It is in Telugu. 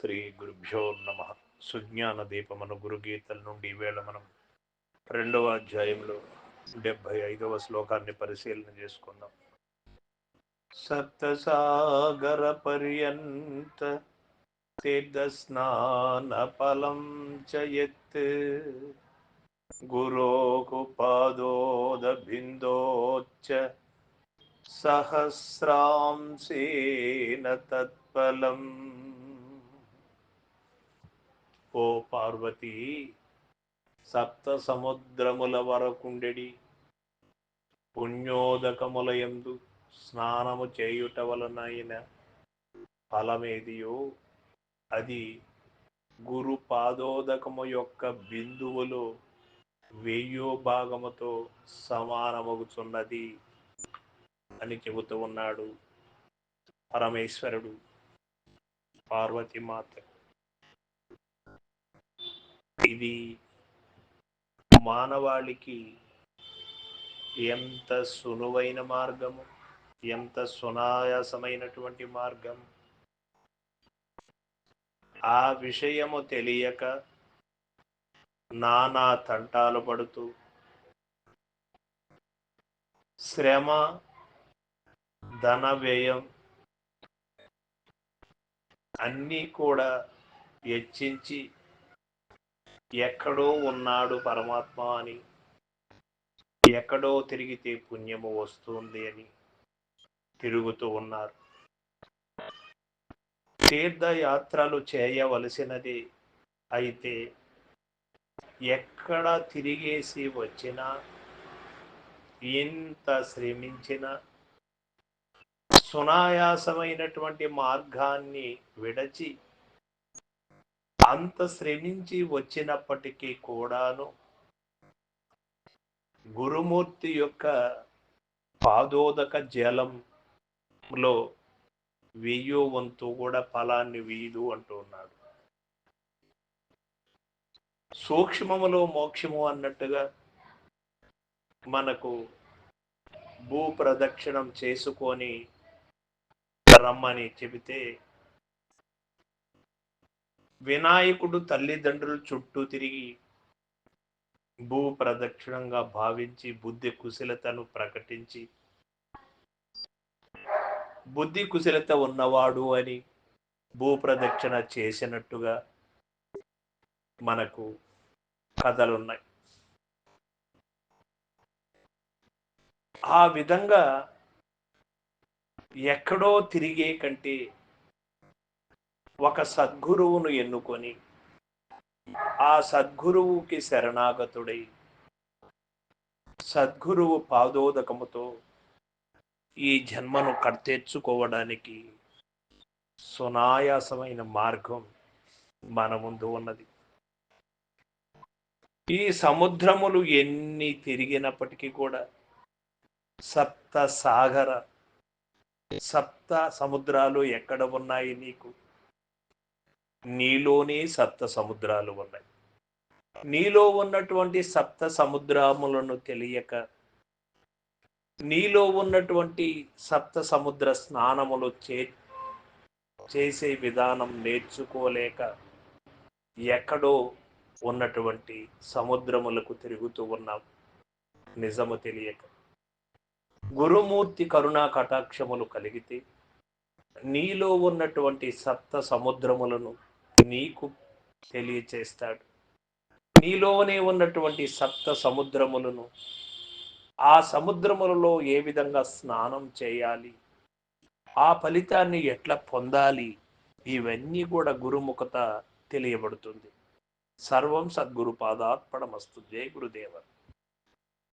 శ్రీ గురుభ్యో నమ. సుజ్ఞాన దీపమను గురుగీతల నుండి ఈవేళ మనం రెండవ అధ్యాయంలో డెబ్భై ఐదవ శ్లోకాన్ని పరిశీలన చేసుకుందాం. సప్తసాగర పర్యంత తీర్థస్నాన ఫలం చయత్ గురోకు పాదోద బిందోచ్చ సహస్రాంశేన తత్ఫలం. ఓ పార్వతి సప్త సముద్రముల వరకుండెడి. పుణ్యోదకములయందు స్నానము చేయుట వలనైన ఫలమేదియో అది గురు పాదోదకము యొక్క బిందువులో వెయ్యో భాగముతో సమానమగుచున్నది అని చెబుతూ ఉన్నాడు పరమేశ్వరుడు పార్వతీమాత ఇది మానవాళికి ఎంత సులువైన మార్గము ఎంత సునాయాసమైనటువంటి మార్గం? ఆ విషయము తెలియక నానా తంటాలు పడుతూ శ్రమ ధన వ్యయం అన్నీ కూడా హెచ్చించి ఎక్కడో ఉన్నాడు పరమాత్మ అని. ఎక్కడో తిరిగితే పుణ్యము వస్తుంది అని తిరుగుతూ ఉన్నారు. తీర్థయాత్రలు చేయవలసినది అయితే ఎక్కడ తిరిగేసి వచ్చినా ఎంత శ్రమించినా సునాయాసమైనటువంటి మార్గాన్ని విడచి అంత శ్రమించి వచ్చినప్పటికీ కూడాను గురుమూర్తి యొక్క పాదోదక జలంలో వెయ్యో వంతు కూడా ఫలాన్ని వీయదు అంటున్నాడు సూక్ష్మములో మోక్షము అన్నట్టుగా మనకు భూ ప్రదక్షిణం చేసుకొని రమ్మని చెబితే వినాయకుడు తల్లిదండ్రుల చుట్టూ తిరిగి భూ ప్రదక్షిణంగా భావించి బుద్ధి కుశలతను ప్రకటించి బుద్ధి కుశలత ఉన్నవాడు అని భూ ప్రదక్షిణ చేసినట్టుగా మనకు కథలున్నాయి. ఆ విధంగా ఎక్కడో తిరిగే కంటే ఒక సద్గురువును ఎన్నుకొని ఆ సద్గురువుకి శరణాగతుడై సద్గురువు పాదోదకముతో ఈ జన్మను కర్తెచ్చుకోవడానికి సునాయాసమైన మార్గం మన ముందు ఉన్నది. ఈ సముద్రములు ఎన్ని తిరిగినప్పటికీ కూడా సప్త సాగర సప్త సముద్రాలు ఎక్కడ ఉన్నాయి నీకు? నీలోనే సప్త సముద్రాలు ఉన్నాయి. నీలో ఉన్నటువంటి సప్త సముద్రములను తెలియక నీలో ఉన్నటువంటి సప్త సముద్ర స్నానములు చే చేసే విధానం నేర్చుకోలేక ఎక్కడో ఉన్నటువంటి సముద్రములకు తిరుగుతూ ఉన్నాం. నిజము తెలియక. గురుమూర్తి కరుణా కటాక్షములు కలిగితే నీలో ఉన్నటువంటి సప్త సముద్రములను నీకు తెలియచేస్తాడు. నీలోనే ఉన్నటువంటి సప్త సముద్రములను ఆ సముద్రములలో ఏ విధంగా స్నానం చేయాలి ఆ ఫలితాన్ని ఎట్లా పొందాలి ఇవన్నీ కూడా గురుముఖత తెలియబడుతుంది. సర్వం సద్గురు పాదార్పణమస్తు జయ గురుదేవ.